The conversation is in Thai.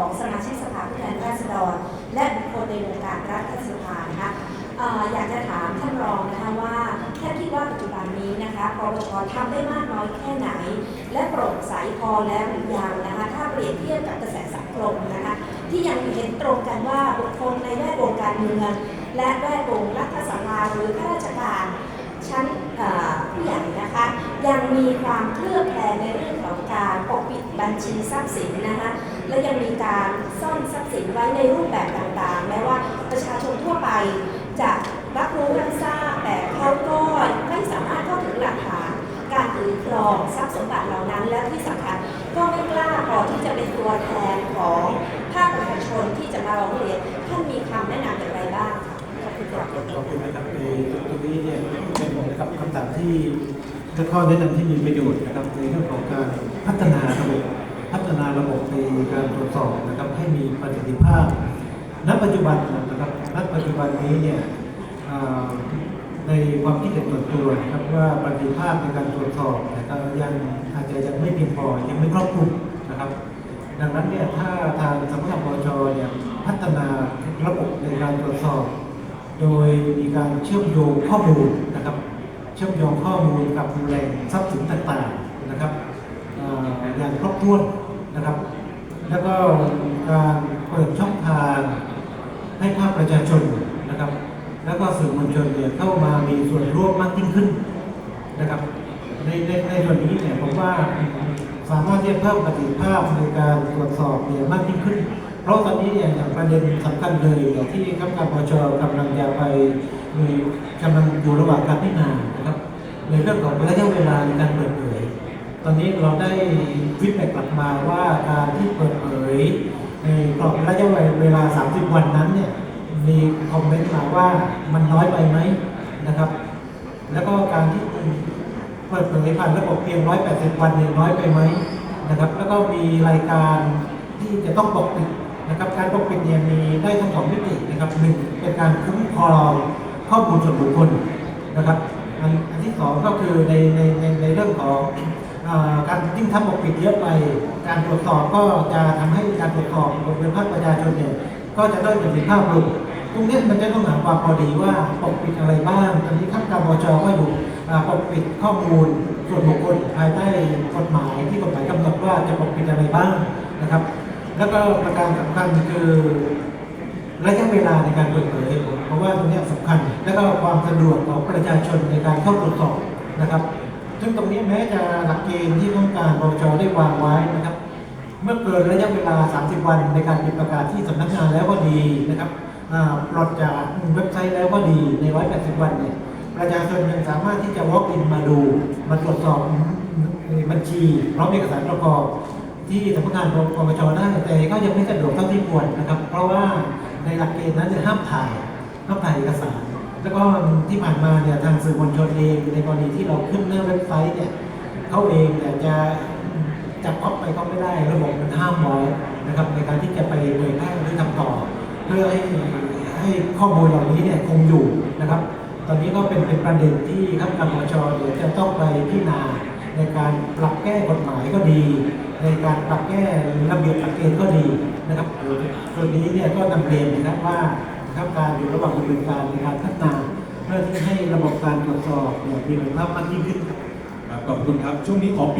ของสมาชิกสภาผู้แทนราษฎร และบุคคลในวงการรัฐสภานะคะอออยากจะถามท่านรองนะคะว่าท่านคิดว่าปัจจุบันนี้นะคะปปชทำได้มากน้อยแค่ไหน และโปร่งใสพอแล้วหรือยังนะคะ ถ้าเปรียบเทียบกับกระแสสังคมนะคะ ที่ยังเห็นตรงกันว่าบุคคลในแวดวงการเมือง และแวดวงรัฐสภาหรือข้าราชการชั้นผู้ใหญ่นะคะ ยังมีความเคลือบแคลงในเรื่องของการปกปิดบัญชีทรัพย์สินนะคะ และยังมีการซ่อนทรัพย์สินไว้ในรูปแบบต่างๆ แม้ว่าประชาชนทั่วไปจะรับรู้รับทราบแต่เขาก็ไม่สามารถเข้าถึงหลักฐานการถือครองทรัพย์สมบัติเหล่านั้น และที่สำคัญก็ไม่กล้าพอที่จะเป็นตัวแทนของภาคประชาชนที่จะมาร้องเรียนท่านมีคำแนะนำอย่างไรบ้างขอบคุณค่ะขอบคุณนะครับในตรงนี้เนี่ยเป็นนะครับคำถามที่และข้อแนะนำที่มีประโยชน์นะครับในเรื่องของการพัฒนาระบบ พัฒนาระบบในการตรวจสอบนะครับให้มีประสิทธิภาพ ณ ปัจจุบันนะครับณปัจจุบันนี้เนี่ยในความคิดเห็นส่วนตัวนะครับว่าประสิทธิภาพในการตรวจสอบนะครับยังอาจจะยังไม่เพียงพอยังไม่ครอบคลุมนะครับ ดังนั้นเนี่ยถ้าทางสำนักงานปชเนี่ยพัฒนาระบบในการตรวจสอบ โดยมีการเชื่อมโยงข้อมูลนะครับ เชื่อมโยงข้อมูลกับแหล่งทรัพย์สินต่างๆนะครับ อ่าอย่างครบถ้วนนะครับ แล้วก็การเปิดช่องทางให้ภาคประชาชนนะครับ แล้วก็สื่อมวลชนเนี่ยเข้ามามีส่วนร่วมมากยิ่งขึ้นนะครับในในในส่วนนี้เนี่ยผมว่าสามารถที่จะเพิ่มประสิทธิภาพในการตรวจสอบเนี่ยมากยิ่งขึ้น เพราะตอนนี้เนี่ยอย่างประเด็นสำคัญเลยที่ครรมการปชกำลังจะไปมีกำลังอยู่ระหว่างการพิจารณานะครับในเรื่องของระยะเวลาในการเปิดเผย ตอนนี้เราได้วิดแบ็กกลับมาว่าการที่เปิดเผยในกรอบระยะเวลา 30 วันนั้นเนี่ยมีคอมเมนต์มาว่ามันน้อยไปไหมนะครับ แล้วก็การที่เปิดเผยผ่านระบบเพียง 180 วันเนี่ยน้อยไปไหมนะครับ แล้วก็มีรายการที่จะต้องปกปิดนะครับ การปกปิดเนี่ยมีได้ทั้งสองมิตินะครับหนึ่งเป็นการคุ้มครองข้อมูลส่วนบุคคลนะครับ อันที่สองก็คือในในในในเรื่องของ การยิ่งทำปกปิดเยอะไป การตรวจสอบก็จะทำให้การตรวจสอบของภาคประชาชนเนี่ยก็จะได้ประสิทธิภาพลงตรงนี้มันจะต้องหาความพอดีว่าปกปิดอะไรบ้าง ตอนนี้ข้างการบชก็อยู่ปกปิดข้อมูลส่วนบุคคลภายใต้กฎหมายที่กฎหมายกำหนดว่าจะปกปิดอะไรบ้างนะครับ แล้วก็ประการสำคัญคือระยะเวลาในการเปิดเผยเพราะว่าตรงนี้ยสำคัญ และก็ความสะดวกของประชาชนในการเข้าตรวจสอบนะครับ ซึ่งตรงนี้แม้จะหลักเกณฑ์ที่ต้องการปปชได้วางไว้นะครับ เมื่อเกินระยะเวลา 30 วันในการปิดประกาศที่สำนักงานแล้วก็ดีนะครับอ่าปลดจากเว็บไซต์แล้วก็ดีใน 180 วันเนี่ยประชาชนยังสามารถที่จะ walk in มาดู มาตรวจสอบบัญชีพร้อมเอกสารประกอบที่สำนักงานปปชได้แต่ก็ยังไม่สะดวกเท่าที่ควรนะครับ เพราะว่าในหลักเกณฑ์นั้นจะห้ามถ่ายห้ามถ่ายเอกสาร แล้วก็ที่ผ่านมาเนี่ยทางสื่อมวลชนเองในกรณีที่เราขึ้นหน้าเว็บไซต์เนี่ยเขาเองเนี่ยจะจะก๊อปไปก็ไม่ได้ระบบมันห้ามไว้นะครับในการที่จะไปเผยแพร่หรือทำต่อ เพื่อให้ให้ข้อมูลเหล่านี้เนี่ยคงอยู่นะครับ ตอนนี้ก็เป็นเป็นประเด็นที่ข้าการปปชเดี๋ยวจะต้องไปพิจารณาในการปรับแก้กฎหมายก็ดี ในการปรับแก้ระเบียบหลักเกณฑ์ก็ดีนะครับส่วนนี้เนี่ยก็นำเรียนนะครับว่า ทับการอยู่ระหว่างดำเนินการในการพัฒนาเพื่อที่ให้ระบบการตรวจสอบเนี่ยมีประสิทธิภาพมากยิ่งขึ้นครับขอบคุณครับช่วงนี้ขอปิด